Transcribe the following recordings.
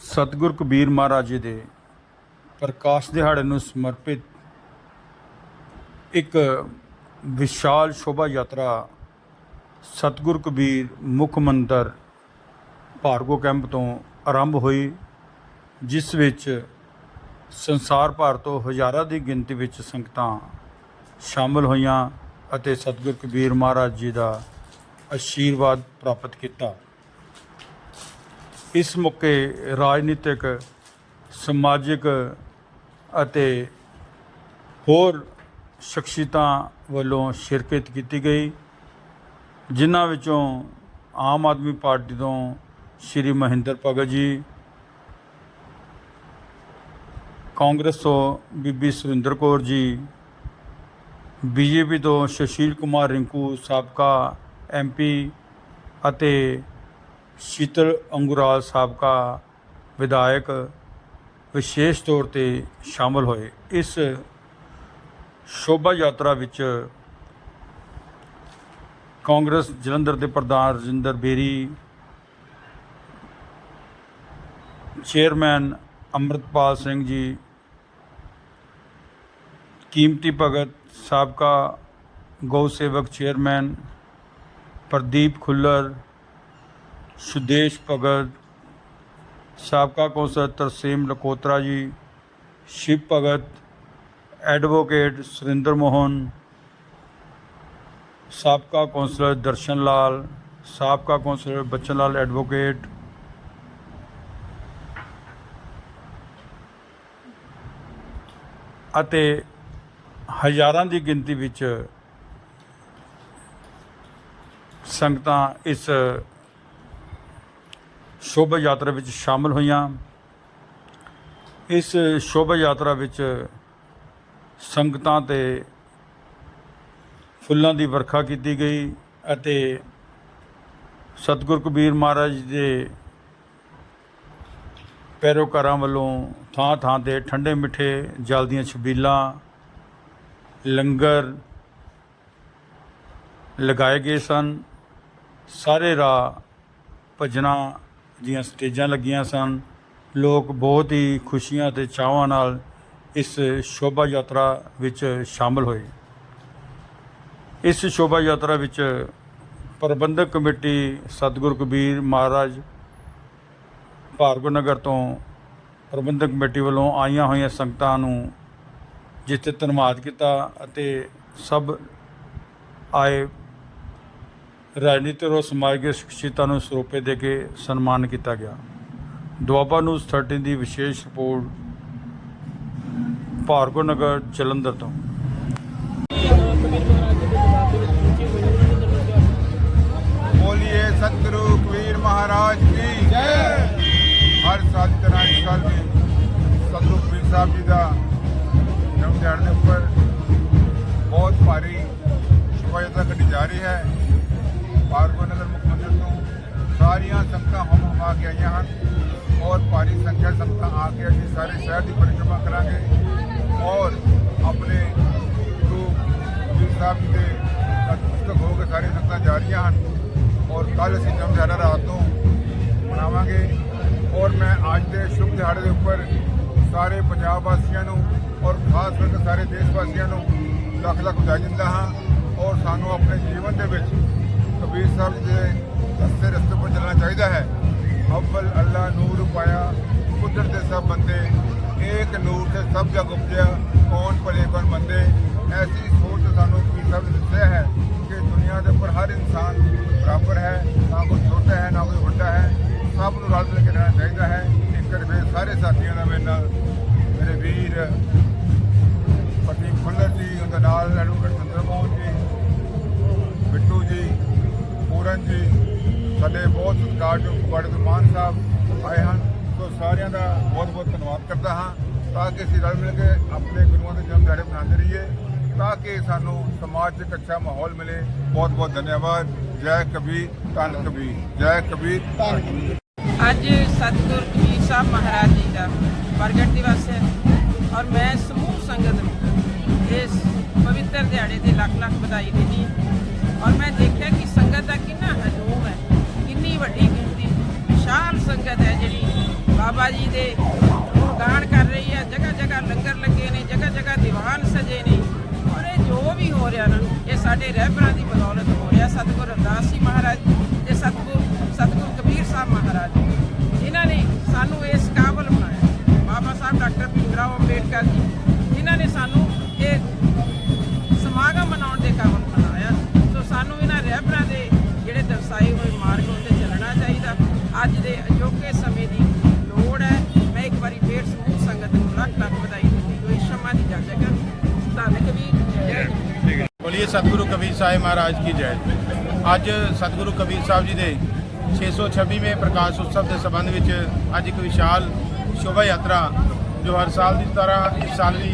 ਸਤਿਗੁਰ ਕਬੀਰ ਮਹਾਰਾਜ ਜੀ ਦੇ ਪ੍ਰਕਾਸ਼ ਦਿਹਾੜੇ ਨੂੰ ਸਮਰਪਿਤ ਇੱਕ ਵਿਸ਼ਾਲ ਸ਼ੋਭਾ ਯਾਤਰਾ ਸਤਿਗੁਰ ਕਬੀਰ ਮੁੱਖ ਮੰਦਰ ਭਾਰਗੋ ਕੈਂਪ ਤੋਂ ਆਰੰਭ ਹੋਈ, ਜਿਸ ਵਿੱਚ ਸੰਸਾਰ ਭਰ ਤੋਂ ਹਜ਼ਾਰਾਂ ਦੀ ਗਿਣਤੀ ਵਿੱਚ ਸੰਗਤਾਂ ਸ਼ਾਮਲ ਹੋਈਆਂ ਅਤੇ ਸਤਿਗੁਰ ਕਬੀਰ ਮਹਾਰਾਜ ਜੀ ਦਾ ਆਸ਼ੀਰਵਾਦ ਪ੍ਰਾਪਤ ਕੀਤਾ। ਇਸ ਮੌਕੇ ਰਾਜਨੀਤਿਕ, ਸਮਾਜਿਕ ਅਤੇ ਹੋਰ ਸ਼ਖਸੀਅਤਾਂ ਵੱਲੋਂ ਸ਼ਿਰਕਤ ਕੀਤੀ ਗਈ, ਜਿਨ੍ਹਾਂ ਵਿੱਚੋਂ ਆਮ ਆਦਮੀ ਪਾਰਟੀ ਤੋਂ ਸ਼੍ਰੀ ਮਹਿੰਦਰ ਭਗਤ ਜੀ, ਕਾਂਗਰਸ ਤੋਂ ਬੀਬੀ ਸੁਰਿੰਦਰ ਕੌਰ ਜੀ, ਬੀਜੇਪੀ ਤੋਂ ਸੁਸ਼ੀਲ ਕੁਮਾਰ ਰਿੰਕੂ ਸਾਬਕਾ ਐਮਪੀ ਅਤੇ ਸ਼ੀਤਲ ਅੰਗੁਰਾਲ ਸਾਬਕਾ ਵਿਧਾਇਕ ਵਿਸ਼ੇਸ਼ ਤੌਰ ਤੇ ਸ਼ਾਮਲ ਹੋਏ। ਇਸ ਸ਼ੋਭਾ ਯਾਤਰਾ ਵਿੱਚ ਕਾਂਗਰਸ ਜਲੰਧਰ ਦੇ ਪ੍ਰਧਾਨ ਰਜਿੰਦਰ ਬੇਰੀ, ਚੇਅਰਮੈਨ ਅੰਮ੍ਰਿਤਪਾਲ ਸਿੰਘ ਜੀ, ਕੀਮਤੀ ਭਗਤ ਸਾਬਕਾ ਗਊ ਸੇਵਕ ਚੇਅਰਮੈਨ ਪ੍ਰਦੀਪ ਖੁੱਲਰ ਸੁਦੇਸ਼ ਭਗਤ, ਸਾਬਕਾ ਕੌਂਸਲਰ ਤਰਸੀਮ ਲਕੋਤਰਾ ਜੀ, ਸ਼ਿਵ ਭਗਤ, ਐਡਵੋਕੇਟ ਸੁਰਿੰਦਰ ਮੋਹਨ, ਸਾਬਕਾ ਕੌਂਸਲਰ ਦਰਸ਼ਨ ਲਾਲ, ਸਾਬਕਾ ਕੌਂਸਲਰ ਬਚਨ ਲਾਲ ਐਡਵੋਕੇਟ, ਅਤੇ ਹਜ਼ਾਰਾਂ ਦੀ ਗਿਣਤੀ ਵਿੱਚ ਸੰਗਤਾਂ ਇਸ ਸ਼ੋਭਾ ਯਾਤਰਾ ਵਿੱਚ ਸ਼ਾਮਲ ਹੋਈਆਂ। ਇਸ ਸ਼ੋਭਾ ਯਾਤਰਾ ਵਿੱਚ ਸੰਗਤਾਂ ਤੇ ਫੁੱਲਾਂ ਦੀ ਵਰਖਾ ਕੀਤੀ ਗਈ ਅਤੇ ਸਤਿਗੁਰ ਕਬੀਰ ਮਹਾਰਾਜ ਜੀ ਦੇ ਪੈਰੋਕਾਰਾਂ ਵੱਲੋਂ ਥਾਂ ਥਾਂ ਤੇ ਠੰਡੇ ਮਿੱਠੇ ਜਲ ਦੀਆਂ ਛਬੀਲਾਂ, ਲੰਗਰ ਲਗਾਏ ਗਏ ਸਨ। ਸਾਰੇ ਰਾਹ ਭਜਨਾਂ ਦੀਆਂ ਸਟੇਜਾਂ ਲੱਗੀਆਂ ਸਨ। ਲੋਕ ਬਹੁਤ ਹੀ ਖੁਸ਼ੀਆਂ ਤੇ ਚਾਵਾਂ ਨਾਲ ਇਸ ਸ਼ੋਭਾ ਯਾਤਰਾ ਵਿੱਚ ਸ਼ਾਮਲ ਹੋਏ। ਇਸ ਸ਼ੋਭਾ ਯਾਤਰਾ ਵਿੱਚ ਪ੍ਰਬੰਧਕ ਕਮੇਟੀ ਸਤਿਗੁਰੂ ਕਬੀਰ ਮਹਾਰਾਜ ਭਾਰਗਵ ਨਗਰ ਤੋਂ ਪ੍ਰਬੰਧਕ ਕਮੇਟੀ ਵੱਲੋਂ ਆਈਆਂ ਹੋਈਆਂ ਸੰਗਤਾਂ ਨੂੰ ਜਿੱਥੇ ਧੰਨਵਾਦ ਕੀਤਾ ਅਤੇ ਸਭ ਆਏ ਰਾਜਨੀਤੀ ਔਰ ਸਮਾਜਿਕ ਸ਼ਖਸੀਅਤਾਂ ਨੂੰ ਸਰੋਪੇ ਦੇ ਕੇ ਸਨਮਾਨ ਕੀਤਾ ਗਿਆ। ਦੁਆਬਾ ਨਿਊਜ਼ 13 ਦੀ ਵਿਸ਼ੇਸ਼ ਰਿਪੋਰਟ, ਭਾਰਗੋ ਨਗਰ, ਜਲੰਧਰ ਤੋਂ। ਬੋਲੀਏ ਸਤਿਗੁਰੂ ਕਬੀਰ ਮਹਾਰਾਜ ਕੀ ਜੈ। ਹਰ ਸਤਿਗੁਰਾਂ ਦੀ ਸਾਲ ਦੀ ਸਤਿਗੁਰੂ ਕਬੀਰ ਸਾਹਿਬ ਜੀ ਦਾ ਜਨਮ ਦਿਹਾੜੇ ਦੇ ਉੱਪਰ ਬਹੁਤ ਭਾਰੀ ਸ਼ੋਭਾ ਯਾਤਰਾ ਕੱਢੀ ਜਾ ਰਹੀ ਹੈ। ਸੰਗਤਾਂ ਹਮ ਹਮਾ ਕੇ ਆਈਆਂ ਹਨ। ਔਰ ਭਾਰੀ ਸੰਖਿਆ ਸੰਗਤਾਂ ਆ ਕੇ ਅਸੀਂ ਸਾਰੇ ਸ਼ਹਿਰ ਦੀ ਪਰਿਕਰਮਾ ਕਰਾਂਗੇ। ਔਰ ਆਪਣੇ ਗੁਰੂ ਕਬੀਰ ਸਾਹਿਬ ਜੀ ਦੇ ਨਤਮਸਤਕ ਹੋ ਕੇ ਸਾਰੀ ਸੰਗਤਾਂ ਜਾ ਰਹੀਆਂ ਹਨ। ਔਰ ਕੱਲ ਅਸੀਂ ਜਨਮ ਦਿਹਾੜਾ ਰਾਤ ਨੂੰ ਮਨਾਵਾਂਗੇ। ਔਰ ਮੈਂ ਅੱਜ ਦੇ ਸ਼ੁਭ ਦਿਹਾੜੇ ਦੇ ਉੱਪਰ ਸਾਰੇ ਪੰਜਾਬ ਵਾਸੀਆਂ ਨੂੰ ਔਰ ਖਾਸ ਕਰਕੇ ਸਾਰੇ ਦੇਸ਼ ਵਾਸੀਆਂ ਨੂੰ ਲੱਖ ਲੱਖ ਵਧਾਈ ਦਿੰਦਾ ਹਾਂ। ਔਰ ਸਾਨੂੰ ਆਪਣੇ ਜੀਵਨ ਦੇ ਵਿੱਚ ਕਬੀਰ ਸਾਹਿਬ ਦੇ ਦੱਸੇ ਰਸਤੇ ਚਾਹੀਦਾ ਹੈ। ਅਵਲ ਅੱਲਾ ਨੂਰ ਪਾਇਆ, ਕੁਦਰਤ ਦੇ ਸਭ ਬੰਦੇ, ਏਕ ਨੂਰ ਤੇ ਸਭ ਜਗ ਉਪਜਿਆ, ਕੌਣ ਭਲੇ ਕੌਣ ਬੰਦੇ? ਐਸੀ ਸੋਚ ਸਾਨੂੰ ਕਬੀਰ ਸਾਹਿਬ ਨੇ ਦੱਸਿਆ ਹੈ ਕਿ ਦੁਨੀਆ ਦੇ ਉੱਪਰ ਹਰ ਇਨਸਾਨ ਬਰਾਬਰ ਹੈ, ਨਾ ਕੋਈ ਛੋਟਾ ਹੈ, ਨਾ ਕੋਈ ਵੱਡਾ ਹੈ। ਸਭ ਨੂੰ ਰਲ ਮਿਲ ਕੇ ਰਹਿਣਾ ਚਾਹੀਦਾ ਹੈ। ਇੱਕ ਰਵੇ ਸਾਰੇ ਸਾਥੀਆਂ ਦਾ ਮੇਰੇ ਨਾਲ, ਮੇਰੇ ਵੀਰ, ਪਤੀ ਖੁੱਲਰ ਜੀ, ਉਹਦੇ ਨਾਲ ਐਡਵੋਕੇਟ ਸੰਦਰ ਮੋਹਨ ਜੀ, ਬਿੱਟੂ ਜੀ, ਪੂਰਨ ਜੀ ਸਾਡੇ ਬਹੁਤ ਸਤਿਕਾਰਯੋਗ ਬੜੇ ਮਾਨ ਸਾਹਿਬ ਆਏ ਹਨ, ਸੋ ਸਾਰਿਆਂ ਦਾ ਬਹੁਤ ਬਹੁਤ ਧੰਨਵਾਦ ਕਰਦਾ ਹਾਂ, ਤਾਂ ਕਿ ਅਸੀਂ ਰਲ ਮਿਲ ਕੇ ਆਪਣੇ ਗੁਰੂਆਂ ਦੇ ਜਨਮ ਦਿਹਾੜੇ ਮਨਾਉਂਦੇ ਰਹੀਏ, ਤਾਂ ਕਿ ਸਾਨੂੰ ਸਮਾਜ 'ਚ ਇੱਕ ਅੱਛਾ ਮਾਹੌਲ ਮਿਲੇ। ਬਹੁਤ ਬਹੁਤ ਧੰਨਵਾਦ। ਜੈ ਕਬੀਰ, ਧੰਨ ਕਬੀਰ। ਜੈ ਕਬੀਰ, ਧੰਨ ਕਬੀਰ। ਅੱਜ ਸਤਿਗੁਰ ਕਬੀਰ ਸਾਹਿਬ ਮਹਾਰਾਜ ਜੀ ਦਾ ਪ੍ਰਗਟ ਦਿਵਸ ਹੈ ਔਰ ਮੈਂ ਸਮੂਹ ਸੰਗਤ ਨੂੰ ਇਸ ਪਵਿੱਤਰ ਦਿਹਾੜੇ ਦੀ ਲੱਖ ਲੱਖ ਵਧਾਈ ਦਿੰਦੀ ਔਰ ਮੈਂ ਦੇਖਿਆ ਕਿ ਸੰਗਤ ਦਾ ਕਿੰਨਾ ਹਜੂਮ ਹੈ ਵੱਡੀ ਗਿਣਤੀ ਵਿਸ਼ਾਲ ਸੰਗਤ ਹੈ ਜਿਹੜੀ ਬਾਬਾ ਜੀ ਦੇ ਗਾਣ ਕਰ ਰਹੀ ਹੈ। ਜਗ੍ਹਾ ਜਗ੍ਹਾ ਲੰਗਰ ਲੱਗੇ ਨੇ, ਜਗ੍ਹਾ ਜਗ੍ਹਾ ਦੀਵਾਨ ਸਜੇ ਨੇ। ਔਰ ਇਹ ਜੋ ਵੀ ਹੋ ਰਿਹਾ ਨਾ, ਇਹ ਸਾਡੇ ਰਹਿਬਰਾਂ ਦੀ ਬਦੌਲਤ ਹੋ ਰਿਹਾ। ਸਤਿਗੁਰ ਰਵਿਦਾਸ ਜੀ ਮਹਾਰਾਜ ਤੇ ਸਤਿਗੁਰ ਸਤਿਗੁਰ ਕਬੀਰ ਸਾਹਿਬ ਮਹਾਰਾਜ। ਇਹਨਾਂ ਨੇ ਸਾਨੂੰ ਇਸ ਕਾਬਲ ਬਣਾਇਆ। ਬਾਬਾ ਸਾਹਿਬ ਡਾਕਟਰ ਭੀਮ ਰਾਓ ਅੰਬੇਡਕਰ ਜੀ, ਇਹਨਾਂ ਨੇ ਸਾਨੂੰ ਇਹ ਸਮਾਗਮ ਮਨਾਉਣ ਦੇ ਕਾਬਲ ਬਣਾਇਆ। ਸੋ ਸਾਨੂੰ ਇਹਨਾਂ ਰਹਿਬਰਾਂ ਦੇ ਜਿਹੜੇ ਦਰਸਾਏ ਹੋਏ ਅੱਜ ਦੇ ਅਜੋਕੇ ਸਮੇਂ ਦੀ ਲੋੜ ਹੈ। ਮੈਂ ਇੱਕ ਵਾਰੀ ਫੇਰ ਸਮੂਹ ਸੰਗਤ ਨੂੰ ਲੱਖ ਲੱਖ ਵਧਾਈ ਦਿੰਦੀ ਹੋਈ ਸ਼ਮਾ ਦੀ ਜਾਜਕ ਧੰਨ ਕਬੀਰ ਬੋਲੀਏ ਸਤਿਗੁਰੂ ਕਬੀਰ ਸਾਹਿਬ ਮਹਾਰਾਜ ਕੀ ਜੈ। ਅੱਜ ਸਤਿਗੁਰੂ ਕਬੀਰ ਸਾਹਿਬ ਜੀ ਦੇ 626ਵੇਂ ਪ੍ਰਕਾਸ਼ ਉਤਸਵ ਦੇ ਸੰਬੰਧ ਵਿੱਚ ਅੱਜ ਇੱਕ ਵਿਸ਼ਾਲ ਸ਼ੋਭਾ ਯਾਤਰਾ ਜੋ ਹਰ ਸਾਲ ਦੀ ਤਰ੍ਹਾਂ ਇਸ ਸਾਲ ਵੀ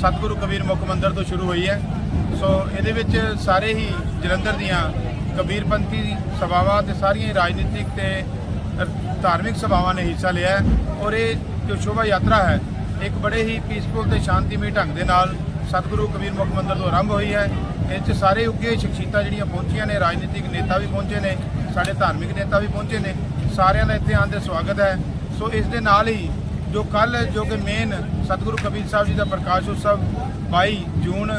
ਸਤਿਗੁਰੂ ਕਬੀਰ ਮੁੱਖ ਮੰਦਰ ਤੋਂ ਸ਼ੁਰੂ ਹੋਈ ਹੈ। ਸੋ ਇਹਦੇ ਵਿੱਚ ਸਾਰੇ ਹੀ ਜਲੰਧਰ ਦੀਆਂ ਕਬੀਰਪੰਥੀ ਸਭਾਵਾਂ ਤੇ ਸਾਰੀਆਂ ਹੀ ਰਾਜਨੀਤਿਕ ਤੇ ਧਾਰਮਿਕ ਸਭਾਵਾਂ ਨੇ ਹਿੱਸਾ ਲਿਆ ਔਰ ਇਹ ਜੋ ਸ਼ੋਭਾ ਯਾਤਰਾ ਹੈ, ਇੱਕ ਬੜੇ ਹੀ ਪੀਸਫੁਲ ਤੇ ਸ਼ਾਂਤੀਮਈ ਢੰਗ ਦੇ ਨਾਲ ਸਤਿਗੁਰੂ ਕਬੀਰ ਮੁੱਖ ਮੰਦਰ ਤੋਂ ਆਰੰਭ ਹੋਈ ਹੈ। ਇਹ 'ਚ ਸਾਰੇ ਉੱਗੇ ਸ਼ਖਸੀਅਤਾਂ ਜਿਹੜੀਆਂ ਪਹੁੰਚੀਆਂ ਨੇ, ਰਾਜਨੀਤਿਕ ਨੇਤਾ ਵੀ ਪਹੁੰਚੇ ਨੇ, ਸਾਡੇ ਧਾਰਮਿਕ ਨੇਤਾ ਵੀ ਪਹੁੰਚੇ ਨੇ, ਸਾਰਿਆਂ ਦਾ ਇੱਥੇ ਆਉਣ ਦੇ ਸਵਾਗਤ ਹੈ। ਸੋ ਇਸ ਦੇ ਨਾਲ ਹੀ ਜੋ ਕੱਲ ਜੋ ਕਿ ਮੇਨ ਸਤਿਗੁਰੂ ਕਬੀਰ ਸਾਹਿਬ ਜੀ ਦਾ ਪ੍ਰਕਾਸ਼ ਉਤਸਵ 22 ਜੂਨ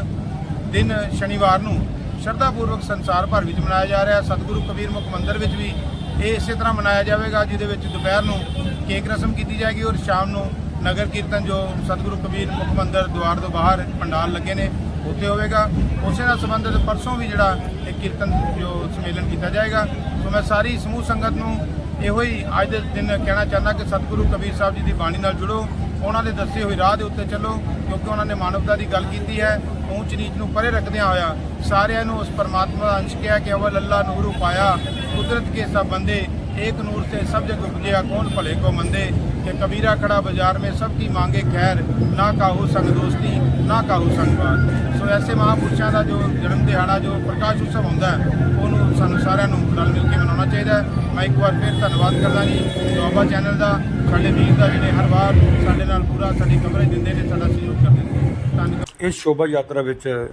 ਦਿਨ ਸ਼ਨੀਵਾਰ ਨੂੰ ਸ਼ਰਧਾਪੂਰਵਕ ਸੰਸਾਰ ਭਰ ਵਿੱਚ ਮਨਾਇਆ ਜਾ ਰਿਹਾ ਸਤਿਗੁਰੂ ਕਬੀਰ ਮੁੱਖ ਮੰਦਰ ਵਿੱਚ ਵੀ ਇਹ ਇਸੇ ਤਰ੍ਹਾਂ ਮਨਾਇਆ ਜਾਵੇਗਾ, ਜਿਹਦੇ ਵਿੱਚ ਦੁਪਹਿਰ ਨੂੰ ਕੇਕ ਰਸਮ ਕੀਤੀ ਜਾਏਗੀ ਔਰ ਸ਼ਾਮ ਨੂੰ ਨਗਰ ਕੀਰਤਨ ਜੋ ਸਤਿਗੁਰੂ ਕਬੀਰ ਮੁੱਖ ਮੰਦਰ ਦੁਆਰ ਤੋਂ ਬਾਹਰ ਪੰਡਾਲ ਲੱਗੇ ਨੇ, ਉੱਥੇ ਹੋਵੇਗਾ। ਉਸੇ ਨਾਲ ਸੰਬੰਧਿਤ ਪਰਸੋਂ ਵੀ ਜਿਹੜਾ ਇਹ ਕੀਰਤਨ ਜੋ ਸੰਮੇਲਨ ਕੀਤਾ ਜਾਏਗਾ। ਸੋ ਮੈਂ ਸਾਰੀ ਸਮੂਹ ਸੰਗਤ ਨੂੰ ਇਹੋ ਹੀ ਅੱਜ ਦੇ ਦਿਨ ਕਹਿਣਾ ਚਾਹੁੰਦਾ ਕਿ ਸਤਿਗੁਰੂ ਕਬੀਰ ਸਾਹਿਬ ਜੀ ਦੀ ਬਾਣੀ ਨਾਲ ਜੁੜੋ। ਉਹਨਾਂ ਦੇ ਦੱਸੇ ਹੋਏ ਰਾਹ ਦੇ ਉੱਤੇ ਚੱਲੋ ਕਿਉਂਕਿ ਉਹਨਾਂ ਨੇ ਮਾਨਵਤਾ ਦੀ ਗੱਲ ਕੀਤੀ ਹੈ ਊਚ ਨੀਚ ਨੂੰ ਪਰੇ ਰੱਖਦਿਆਂ ਹੋਇਆ ਸਾਰਿਆਂ ਨੂੰ ਉਸ ਪਰਮਾਤਮਾ ਦਾ ਅੰਸ਼ ਕਿਹਾ ਕਿ ਅਵਲ ਅੱਲਾ ਨੂਰ ਉਪਾਇਆ ਕੁਦਰਤ ਕੇ ਸਭ ਬੰਦੇ एक नूर से सब जग उपजया कौन भले को मंदे कि कबीरा खड़ा बाजार में सबकी मांगे खैर ना काहू संग दोस्ती ਨਾ ਕਾਹੂ ਸੰਗਵਾਦ ਸੋ ਐਸੇ ਮਹਾਪੁਰਸ਼ਾਂ ਦਾ ਜੋ ਜਨਮ ਦਿਹਾੜਾ, ਜੋ ਪ੍ਰਕਾਸ਼ ਉਤਸਵ ਹੁੰਦਾ ਹੈ, ਉਹਨੂੰ ਸਾਨੂੰ ਸਾਰਿਆਂ ਨੂੰ ਰਲ ਮਿਲ ਕੇ ਮਨਾਉਣਾ ਚਾਹੀਦਾ ਹੈ। ਮੈਂ ਇੱਕ ਵਾਰ ਫਿਰ ਧੰਨਵਾਦ ਕਰਦਾ ਜੀ ਦੁਆਬਾ ਚੈਨਲ ਦਾ, ਸਾਡੇ ਵੀਰ ਦਾ, ਜਿਹੜੇ ਹਰ ਵਾਰ ਸਾਡੇ ਨਾਲ ਪੂਰਾ ਸਾਡੀ ਕਵਰੇਜ ਦਿੰਦੇ ਨੇ, ਸਾਡਾ ਸਹਿਯੋਗ ਕਰਦੇ ਨੇ। ਧੰਨਵਾਦ। ਇਸ ਸ਼ੋਭਾ ਯਾਤਰਾ ਵਿੱਚ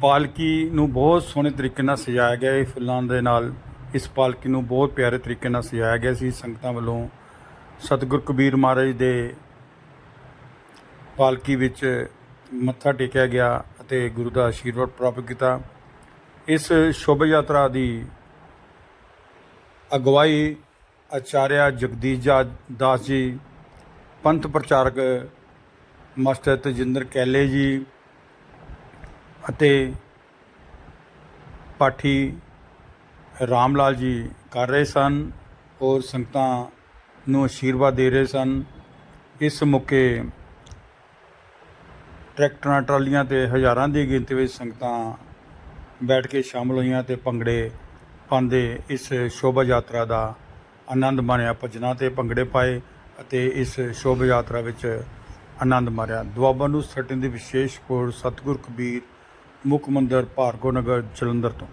ਪਾਲਕੀ ਨੂੰ ਬਹੁਤ ਸੋਹਣੇ ਤਰੀਕੇ ਨਾਲ ਸਜਾਇਆ ਗਿਆ ਇਹ ਫੁੱਲਾਂ ਦੇ ਨਾਲ ਇਸ ਪਾਲਕੀ ਨੂੰ ਬਹੁਤ ਪਿਆਰੇ ਤਰੀਕੇ ਨਾਲ ਸਜਾਇਆ ਗਿਆ ਸੀ। ਸੰਗਤਾਂ ਵੱਲੋਂ ਸਤਿਗੁਰ ਕਬੀਰ ਮਹਾਰਾਜ ਦੇ ਪਾਲਕੀ ਵਿੱਚ ਮੱਥਾ ਟੇਕਿਆ ਗਿਆ ਅਤੇ ਗੁਰੂ ਦਾ ਆਸ਼ੀਰਵਾਦ ਪ੍ਰਾਪਤ ਕੀਤਾ। ਇਸ ਸ਼ੋਭਾ ਯਾਤਰਾ ਦੀ ਅਗਵਾਈ ਆਚਾਰਿਆ ਜਗਦੀਸ਼ ਦਾਸ ਜੀ, ਪੰਥ ਪ੍ਰਚਾਰਕ ਮਾਸਟਰ ਤਜਿੰਦਰ ਕੈਲੇ ਜੀ ਅਤੇ ਪਾਠੀ ਰਾਮ ਲਾਲ ਜੀ ਕਰ ਰਹੇ ਸਨ ਔਰ ਸੰਗਤਾਂ ਨੂੰ ਆਸ਼ੀਰਵਾਦ ਦੇ ਰਹੇ ਸਨ। ਇਸ ਮੌਕੇ ਟਰੈਕਟਰਾਂ, ਟਰਾਲੀਆਂ ਤੇ ਹਜ਼ਾਰਾਂ ਦੀ ਗਿਣਤੀ ਵਿੱਚ ਸੰਗਤਾਂ ਬੈਠ ਕੇ ਸ਼ਾਮਲ ਹੋਈਆਂ ਤੇ ਭੰਗੜੇ ਪਾਉਂਦੇ ਇਸ ਸ਼ੋਭਾ ਯਾਤਰਾ ਦਾ ਆਨੰਦ ਮਾਣਿਆ, ਭਜਨਾਂ ਤੇ ਭੰਗੜੇ ਪਾਏ ਅਤੇ ਇਸ ਸ਼ੋਭਾ ਯਾਤਰਾ ਵਿੱਚ ਆਨੰਦ ਮਾਰਿਆ ਦੁਆਬਾ ਨੂੰ ਸਟਿੰਗ ਦੀ ਵਿਸ਼ੇਸ਼ ਰਿਪੋਰਟ ਸਤਿਗੁਰ ਕਬੀਰ ਮੁੱਖ ਮੰਦਰ ਭਾਰਗੋ ਨਗਰ ਜਲੰਧਰ ਤੋਂ।